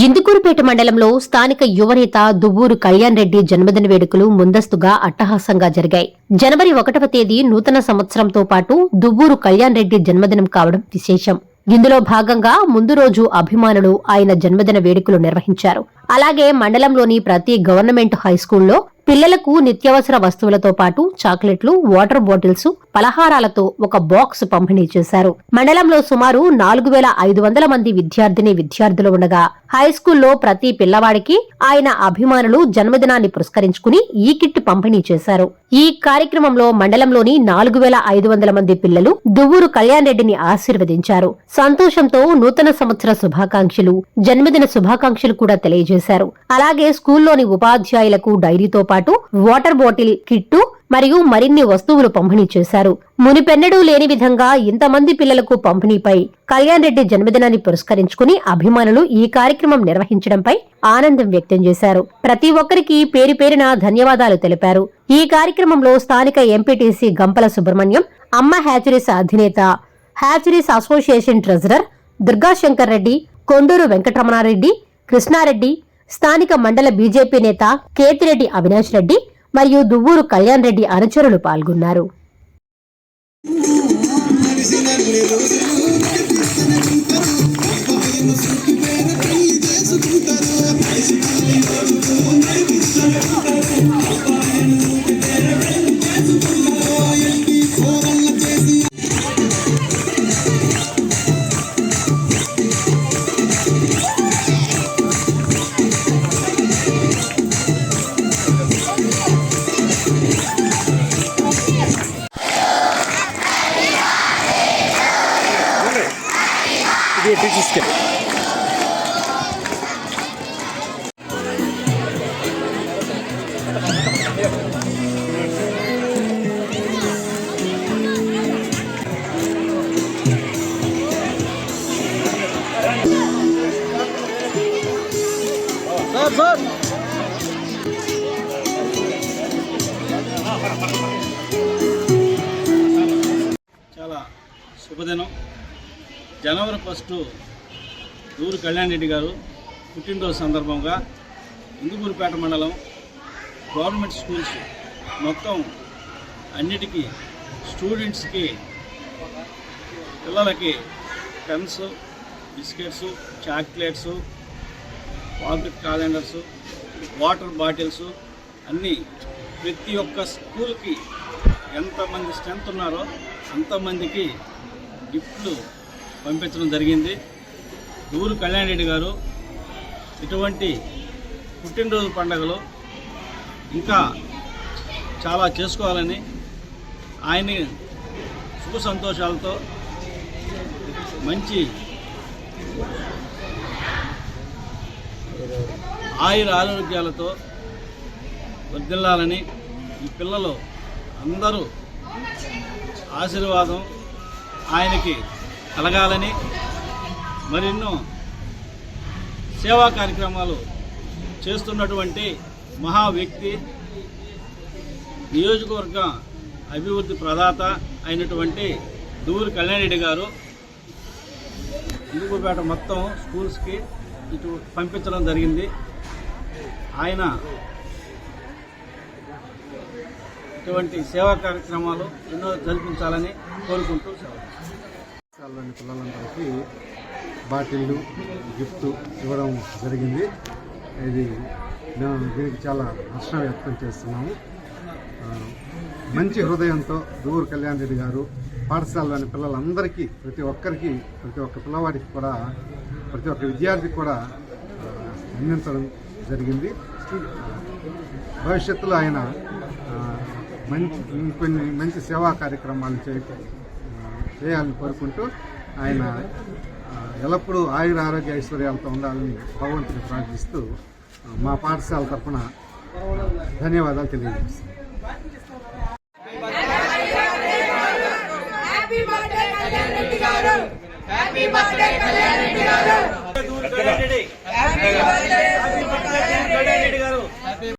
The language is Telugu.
ఇందుకూరుపేట మండలంలో స్థానిక యువనేత దువ్వూరు కళ్యాణ్ రెడ్డి జన్మదిన వేడుకలు ముందస్తుగా అట్టహాసంగా జరిగాయి. జనవరి ఒకటవ తేదీ నూతన సంవత్సరంతో పాటు దువ్వూరు కళ్యాణ్ రెడ్డి జన్మదినం కావడం విశేషం. ఇందులో భాగంగా ముందు రోజు అభిమానులు ఆయన జన్మదిన వేడుకలు నిర్వహించారు. అలాగే మండలంలోని ప్రతి గవర్నమెంట్ హైస్కూల్లో పిల్లలకు నిత్యావసర వస్తువులతో పాటు చాక్లెట్లు వాటర్ బాటిల్స్ పలహారాలతో ఒక బాక్స్ పంపిణీ చేశారు. మండలంలో సుమారు నాలుగు వేల ఐదు వందల మంది విద్యార్థిని విద్యార్థులు ఉండగా హై స్కూల్లో ప్రతి పిల్లవాడికి ఆయన అభిమానులు జన్మదినాన్ని పురస్కరించుకుని ఈ కిట్ పంపిణీ చేశారు. ఈ కార్యక్రమంలో మండలంలోని నాలుగు వేల ఐదు వందల మంది పిల్లలు దువ్వూరు కళ్యాణ్ రెడ్డిని ఆశీర్వదించారు. సంతోషంతో నూతన సంవత్సర శుభాకాంక్షలు జన్మదిన శుభాకాంక్షలు కూడా తెలియజేశారు. అలాగే స్కూల్లోని ఉపాధ్యాయులకు డైరీతో పాటు వాటర్ బాటిల్ కిట్టు మరియు మరిన్ని వస్తువులు పంపిణీ చేశారు. మునిపెన్నడూ లేని విధంగా ఇంతమంది పిల్లలకు పంపిణీపై కళ్యాణ్ రెడ్డి జన్మదినాన్ని పురస్కరించుకుని అభిమానులు ఈ కార్యక్రమం నిర్వహించడంపై ఆనందం వ్యక్తం చేశారు. ప్రతి ఒక్కరికి పేరు పేరిన ధన్యవాదాలు తెలిపారు. ఈ కార్యక్రమంలో స్థానిక ఎంపీటీసీ గంపల సుబ్రహ్మణ్యం అమ్మ హ్యాచరీస్ అధినేత hatcheries association treasurer Durgashankar Reddy Konduru Venkataramanareddy Krishnareddy స్థానిక మండల బీజేపీ నేత కేతిరెడ్డి అవినాష్ రెడ్డి మరియు దువ్వూరు కళ్యాణ్ రెడ్డి అనుచరులు పాల్గొన్నారు. ఇది తీసుకెళ్ళి సార్ సార్ చాలా శుభదినం జనవరి ఫస్టు ఊరు కళ్యాణ్ రెడ్డి గారు పుట్టినరోజు సందర్భంగా ఇందుకూరుపేట మండలం గవర్నమెంట్ స్కూల్స్ మొత్తం అన్నిటికీ స్టూడెంట్స్కి పిల్లలకి pens biscuits chocolates pocket calendars water bottles అన్నీ ప్రతి ఒక్క స్కూల్కి ఎంతమంది స్ట్రెంత్ ఉన్నారో అంతమందికి గిఫ్ట్లు పంపించడం జరిగింది. ఊరు కళ్యాణ్ రెడ్డి గారు ఇటువంటి పుట్టినరోజు పండుగలు ఇంకా చాలా చేసుకోవాలని ఆయన సుఖ సంతోషాలతో మంచి ఆయుర ఆరోగ్యాలతో వర్దిల్లాలని ఈ పిల్లలు అందరూ ఆశీర్వాదం ఆయనకి కలగాలని మరెన్నో సేవా కార్యక్రమాలు చేస్తున్నటువంటి మహా వ్యక్తి నియోజకవర్గ అభివృద్ధి ప్రదాత అయినటువంటి దూరు కళ్యాణరెడ్డి గారు. ఇందుకుపేట మొత్తం స్కూల్స్కి ఇటు పంపించడం జరిగింది. ఆయన ఇటువంటి సేవా కార్యక్రమాలు ఎన్నో జరిపించాలని కోరుకుంటూ పాఠశాలలోని పిల్లలందరికీ బాటిళ్ళు గిఫ్ట్ ఇవ్వడం జరిగింది. ఇది మేము దీనికి చాలా హర్షం వ్యక్తం చేస్తున్నాము. మంచి హృదయంతో దూరు కళ్యాణ్ రెడ్డి గారు పాఠశాలలోని పిల్లలందరికీ ప్రతి ఒక్కరికి ప్రతి ఒక్క పిల్లవాడికి కూడా ప్రతి ఒక్క విద్యార్థికి కూడా అందించడం జరిగింది. భవిష్యత్తులో ఆయన మంచి కొన్ని మంచి సేవా కార్యక్రమాలు చేయ చేయాలని కోరుకుంటూ ఆయన ఎల్లప్పుడూ ఆయుర ఆరోగ్య ఐశ్వర్యాలతో ఉండాలని భగవంతుని ప్రార్థిస్తూ మా పాఠశాల తరఫున ధన్యవాదాలు తెలియజేస్తున్నాను హ్యాపీ